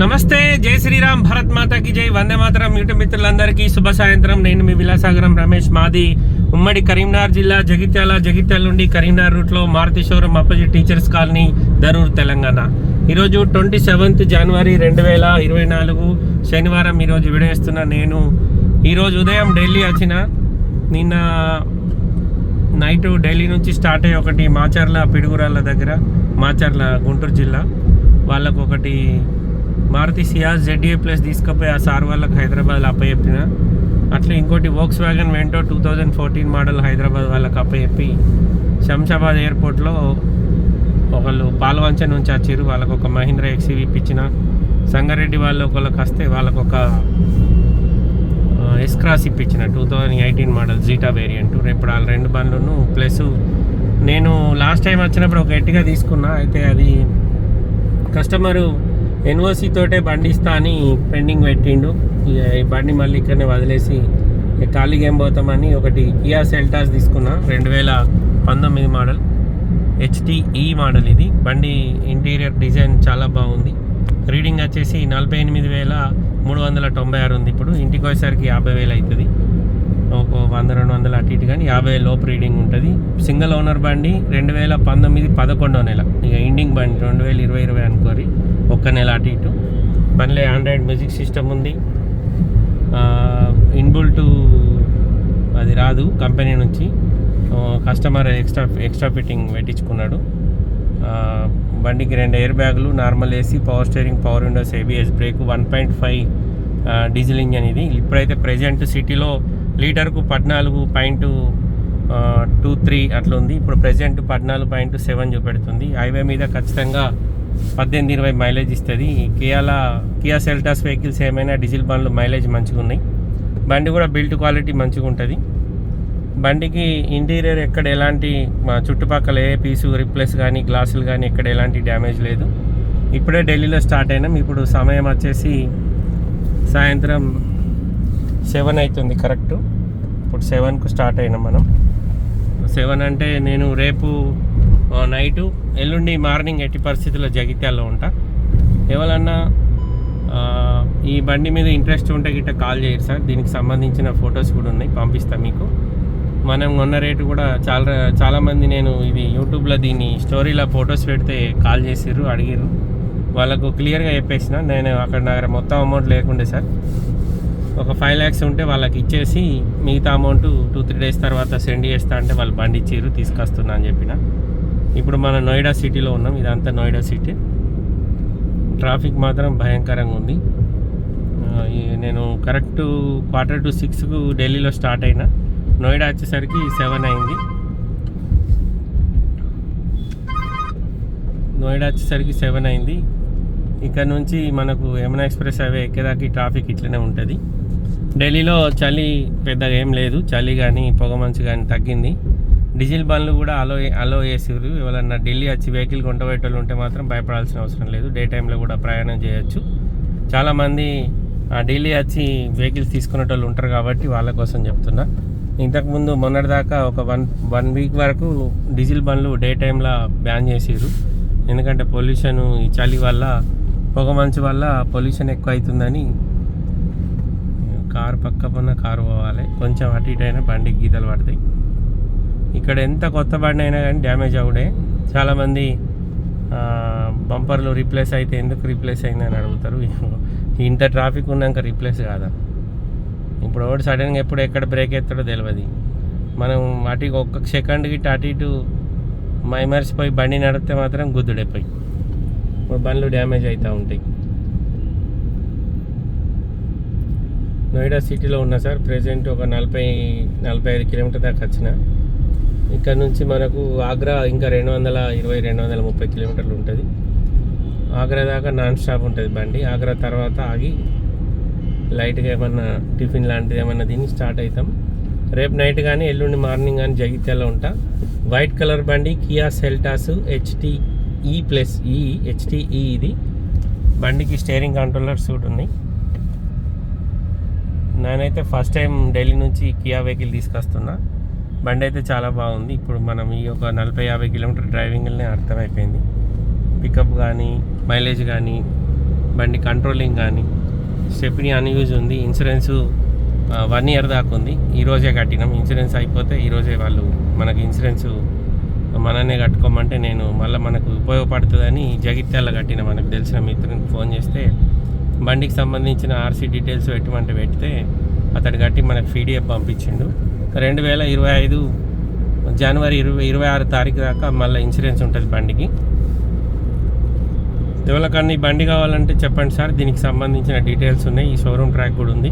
నమస్తే జై శ్రీరామ్ భరత్ మాతాకి జై వందే మాతరం. యూట్యూబ్ మిత్రులందరికీ శుభ సాయంత్రం. నేను మీ విలాసాగరం రమేష్ మాది. ఉమ్మడి కరీంనగర్ జిల్లా జగిత్యాల జగిత్యాల నుండి కరీంనగర్ రూట్లో Maruti showroom opposite teachers colony Darur Telangana. ఈరోజు ట్వంటీ సెవెంత్ జనవరి రెండు వేల ఇరవై నాలుగు శనివారం ఈరోజు విడేస్తున్న నేను. ఈరోజు ఉదయం ఢిల్లీ వచ్చిన. నిన్న నైట్ ఢిల్లీ నుంచి స్టార్ట్ అయ్యి ఒకటి మాచర్ల పిడుగురాళ్ళ దగ్గర మాచర్ల గుంటూరు జిల్లా. వాళ్ళకు ఒకటి మారుతి సియాజ్ జెడ్ఏ ప్లస్ తీసుకుపోయి ఆ సార్ వాళ్ళకి హైదరాబాద్లో అప్పచెప్పిన. అట్లా ఇంకోటి Volkswagen Vento two thousand fourteen model Hyderabad వాళ్ళకి అప్పచెప్పి. శంషాబాద్ ఎయిర్పోర్ట్లో ఒకళ్ళు పాల్వంచ నుంచి వచ్చారు వాళ్ళకు ఒక మహీంద్రా ఎక్సీవీ ఇప్పించిన. సంగారెడ్డి వాళ్ళు ఒకళ్ళకి వస్తే వాళ్ళకు ఒక ఎస్ క్రాస్ ఇప్పించిన two thousand eighteen model Zeta variant ఇప్పుడు వాళ్ళ రెండు బండ్లను ప్లస్ నేను లాస్ట్ టైం వచ్చినప్పుడు ఒక ఎట్టిగా తీసుకున్నా. అయితే అది కస్టమరు ఎన్ఓసి తోటే బండి ఇస్తా అని పెండింగ్ పెట్టిండు. ఇక ఈ బండి మళ్ళీ ఇక్కడనే వదిలేసి ఖాళీగా ఏం పోతామని ఒకటి కియా సెల్టాస్ తీసుకున్నా రెండు వేల పంతొమ్మిది మోడల్. హెచ్టిఈ మోడల్ ఇది. బండి ఇంటీరియర్ డిజైన్ చాలా బాగుంది. రీడింగ్ వచ్చేసి నలభై ఎనిమిది వేల మూడు వందల తొంభై ఆరు ఉంది ఇప్పుడు. ఇంటికి వచ్చేసరికి యాభై వేలు అవుతుంది ఒక వంద రెండు వందలు అటు ఇటు కానీ యాభై లోపు రీడింగ్ ఉంటుంది. సింగిల్ ఓనర్ బండి రెండు వేల పంతొమ్మిది పదకొండో నెల. ఇక ఎండింగ్ బండి రెండు వేల ఇరవై ఇరవై అనుకోరి ఒక్క నెల అటు ఇటు. బండ్లే ఆండ్రాయిడ్ మ్యూజిక్ సిస్టమ్ ఉంది. ఇన్బుల్ట్ అది రాదు కంపెనీ నుంచి. కస్టమర్ ఎక్స్ట్రా ఎక్స్ట్రా ఫిట్టింగ్ పెట్టించుకున్నాడు. బండికి రెండు ఎయిర్ బ్యాగులు normal AC power steering power windows ABS brake one point five diesel engine ఇది. ఇప్పుడైతే ప్రజెంట్ సిటీలో లీటర్కు పద్నాలుగు పాయింట్ టూ త్రీ అట్లా ఉంది ఇప్పుడు ప్రజెంట్ పద్నాలుగు పాయింట్ సెవెన్ చూపెడుతుంది. హైవే మీద ఖచ్చితంగా పద్దెనిమిది ఇరవై మైలేజ్ ఇస్తుంది. కియాల కియా సెల్టాస్ వెహికల్స్ ఏమైనా డీజిల్ బండ్లు మైలేజ్ మంచిగా ఉన్నాయి. బండి కూడా బిల్ట్ క్వాలిటీ మంచిగా ఉంటుంది. బండికి ఇంటీరియర్ ఎక్కడ ఎలాంటి మా చుట్టుపక్కల ఏ పీసు రిప్లేస్ కానీ గ్లాసులు కానీ ఎక్కడ ఎలాంటి డ్యామేజ్ లేదు. ఇప్పుడే ఢిల్లీలో స్టార్ట్ అయినాం. ఇప్పుడు సమయం వచ్చేసి సాయంత్రం సెవెన్ అవుతుంది కరెక్ట్ ఇప్పుడు సెవెన్కు స్టార్ట్ అయినాం మనం. సెవెన్ అంటే నేను రేపు నైటు ఎల్లుండి మార్నింగ్ ఎట్టి పరిస్థితుల్లో జగిత్యాల్లో ఉంటా. ఎవరన్నా ఈ బండి మీద ఇంట్రెస్ట్ ఉంటే గిట్ట కాల్ చేయరు సార్. దీనికి సంబంధించిన ఫొటోస్ కూడా ఉన్నాయి పంపిస్తా మీకు. మనం కొన్న రేటు కూడా చాలా చాలామంది నేను ఇది యూట్యూబ్లో దీన్ని స్టోరీలో ఫొటోస్ పెడితే కాల్ చేసిర్రు అడిగిర్రు. వాళ్ళకు క్లియర్గా చెప్పేసిన. నేను అక్కడ నా దగ్గర మొత్తం అమౌంట్ లేకుండే సార్. ఒక ఫైవ్ ల్యాక్స్ ఉంటే వాళ్ళకి ఇచ్చేసి మిగతా అమౌంట్ టూ త్రీ డేస్ తర్వాత సెండ్ చేస్తా అంటే వాళ్ళు బండి ఇచ్చిర్రు తీసుకొస్తున్నా అని చెప్పిన. ఇప్పుడు మన నోయిడా సిటీలో ఉన్నాం. ఇదంతా నోయిడా సిటీ. ట్రాఫిక్ మాత్రం భయంకరంగా ఉంది. నేను కరెక్ట్ క్వార్టర్ టు సిక్స్కు ఢిల్లీలో స్టార్ట్ అయినా. నోయిడా వచ్చేసరికి సెవెన్ అయింది. నోయిడా వచ్చేసరికి సెవెన్ అయింది. ఇక్కడ నుంచి మనకు యమునా ఎక్స్ప్రెస్ హైవే ఎక్కేదాకా ట్రాఫిక్ ఇట్లనే ఉంటుంది. ఢిల్లీలో చలి పెద్దగా ఏం లేదు. చలి కానీ పొగ మంచు కానీ తగ్గింది. డీజిల్ బండ్లు కూడా అలో అలో చేసారు ఎవరన్నా ఢిల్లీ వచ్చి వెహికల్ వాళ్ళు ఉంటే మాత్రం భయపడాల్సిన అవసరం లేదు. డే టైంలో కూడా ప్రయాణం చేయొచ్చు. చాలామంది ఆ ఢిల్లీ వచ్చి వెహికల్స్ తీసుకునేటోళ్ళు ఉంటారు కాబట్టి వాళ్ళ కోసం చెప్తున్నా. ఇంతకుముందు మొన్నటిదాకా ఒక వన్ వన్ వీక్ వరకు డీజిల్ బండ్లు డే టైంలో బ్యాన్ చేసారు ఎందుకంటే పొల్యూషన్ ఈ చలి వల్ల పొగ మంచు వల్ల పొల్యూషన్ ఎక్కువ అవుతుందని కారు పక్క పన్న కారు పోవాలి. కొంచెం అటు ఇటు అయినా బండికి గీతలు పడతాయి. ఇక్కడ ఎంత కొత్త బండి అయినా కానీ డ్యామేజ్ అవుడే చాలామంది బంపర్లు రీప్లేస్ అయితే ఎందుకు రీప్లేస్ అయిందని అడుగుతారు. ఇంత ట్రాఫిక్ ఉన్నాక రీప్లేస్ కాదా? ఇప్పుడు ఒకటి సడన్గా ఎప్పుడు ఎక్కడ బ్రేక్ ఎత్తాడో తెలియదు మనం అటు ఒక్క సెకండ్కి అటు ఇటు మైమర్చిపోయి బండి నడిపితే మాత్రం గుద్దుడైపోయి. ఇప్పుడు బండ్లు డ్యామేజ్ అవుతూ ఉంటాయి. నోయిడా సిటీలో ఉన్నా సార్ ప్రెసెంట్ ఒక నలభై నలభై ఐదు కిలోమీటర్ దాకా వచ్చిన. ఇక్కడ నుంచి మనకు ఆగ్రా ఇంకా రెండు వందల ఇరవై రెండు వందల ముప్పై కిలోమీటర్లు ఉంటుంది. ఆగ్రా దాకా నాన్ స్టాప్ ఉంటుంది బండి. ఆగ్రా తర్వాత ఆగి లైట్గా ఏమన్నా టిఫిన్ లాంటిది ఏమన్నా తిని స్టార్ట్ అవుతాం రేపు నైట్ కానీ ఎల్లుండి మార్నింగ్ కానీ జగిత్యాల ఉంటా. వైట్ కలర్ బండి కియా సెల్టాస్ హెచ్టిఈ ప్లస్ ఈ హెచ్టిఈ ఇది. బండికి స్టేరింగ్ కంట్రోలర్స్ కూడా ఉన్నాయి నేనైతే ఫస్ట్ టైం ఢిల్లీ నుంచి కియా వెహికల్ తీసుకొస్తున్నా. బండి అయితే చాలా బాగుంది. ఇప్పుడు మనం ఈ ఒక నలభై యాభై కిలోమీటర్ డ్రైవింగ్లోనే అర్థమైపోయింది. పికప్ కానీ మైలేజ్ కానీ బండి కంట్రోలింగ్ కానీ స్టెప్ని అన్యూజ్ ఉంది. ఇన్సూరెన్స్ వన్ ఇయర్ దాకా ఉంది. ఈరోజే కట్టినాం. ఇన్సూరెన్స్ అయిపోతే ఈరోజే వాళ్ళు మనకి ఇన్సూరెన్స్ మననే కట్టుకోమంటే నేను మళ్ళీ మనకు ఉపయోగపడుతుందని జగిత్యాల కట్టిన మనకు తెలిసిన మిత్రునికి ఫోన్ చేస్తే బండికి సంబంధించిన ఆర్సీ డీటెయిల్స్ పెట్టమంటే పెడితే అతడు కట్టి మనకు పీడిఎఫ్ పంపించిండు. రెండు వేల ఇరవై ఐదు జనవరి ఇరవై ఇరవై ఆరు తారీఖు దాకా మళ్ళీ ఇన్సూరెన్స్ ఉంటుంది బండికి. ఎవరికన్నా బండి కావాలంటే చెప్పండి సార్ దీనికి సంబంధించిన డీటెయిల్స్ ఉన్నాయి. ఈ షోరూమ్ ట్రాక్ కూడా ఉంది.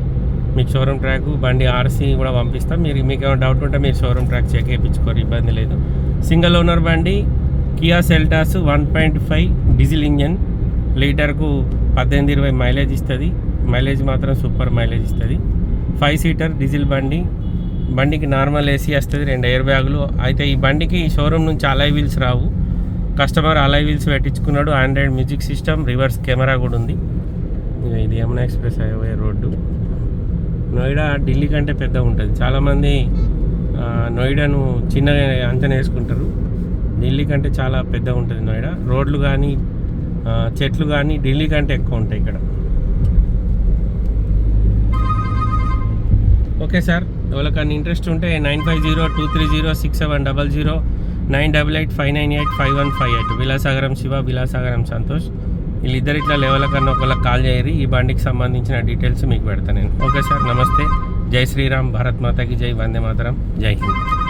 మీకు షోరూమ్ ట్రాక్ బండి ఆర్సీ కూడా పంపిస్తాం. మీరు మీకు ఏమైనా డౌట్ ఉంటే మీరు షోరూమ్ ట్రాక్ చెక్ చేయించుకోరు ఇబ్బంది లేదు. సింగిల్ ఓనర్ బండి Kia Seltos one point five diesel engine లీటర్కు పద్దెనిమిది ఇరవై మైలేజ్ ఇస్తుంది. మైలేజ్ మాత్రం సూపర్ మైలేజ్ ఇస్తుంది. ఫైవ్ సీటర్ డీజిల్ బండి బండికి నార్మల్ ఏసీ వస్తుంది రెండు ఎయిర్ బ్యాగులు అయితే ఈ బండికి షోరూమ్ నుంచి అలై వీల్స్ రావు. Customer alloy wheels పెట్టించుకున్నాడు Android music system reverse camera కూడా ఉంది. ఇది Yamuna express highway road. Noida Delhi కంటే పెద్ద ఉంటుంది. చాలామంది నోయిడాను చిన్నగా అంచనా వేసుకుంటారు. ఢిల్లీ కంటే చాలా పెద్ద ఉంటుంది నోయిడా. రోడ్లు కానీ చెట్లు కానీ ఢిల్లీ కంటే ఎక్కువ ఉంటాయి ఇక్కడ. Okay sir. ఎవరికన్నా ఇంట్రెస్ట్ ఉంటే nine five zero two three zero six seven double zero nine double eight five nine eight five one five eight. Vilasagaram Shiva Vilasagaram Santosh. వీళ్ళిద్దరు ఇట్లా లెవెల్కన్నా ఒకళ్ళకి కాల్ చేయరు. ఈ బండికి సంబంధించిన డీటెయిల్స్ మీకు పెడతాను నేను. ఓకే సార్ నమస్తే. జై శ్రీరామ్ భారత్ మాతాకి జై వందే మాతరం. జై హింద్.